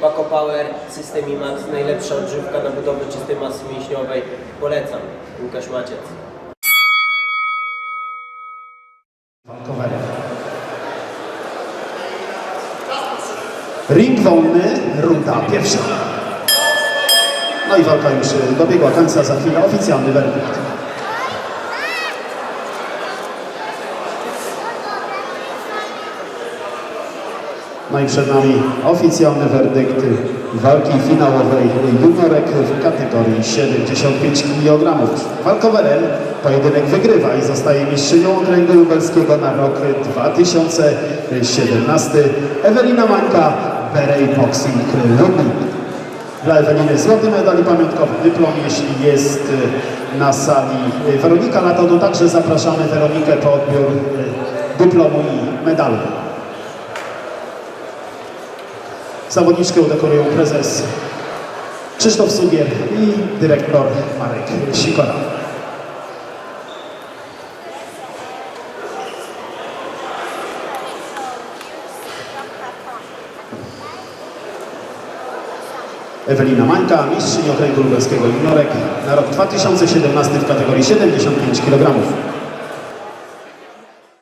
Paco Power, System IMAX, najlepsza odżywka na budowę czystej masy mięśniowej. Polecam. Łukasz Maciec. Ring wolny, runda pierwsza. No i walka już dobiegła końca, za chwilę oficjalny werdykt. No i przed nami oficjalny werdykt walki finałowej juniorek w kategorii 75 kg. Walkowerem pojedynek wygrywa i zostaje mistrzynią okręgu lubelskiego na rok 2017 Ewelina Mańka, Berej Boxing Lublin. Dla Eweliny złoty medal i pamiątkowy dyplom, jeśli jest y, na sali y, Weronika Lato, to także zapraszamy Weronikę po odbiór y, dyplomu i medalu. Zawodniczkę udekorują prezes Krzysztof Sugier i dyrektor Marek Sikora. Ewelina Mańka, mistrzyni okręgu lubelskiego juniorek na rok 2017 w kategorii 75 kg.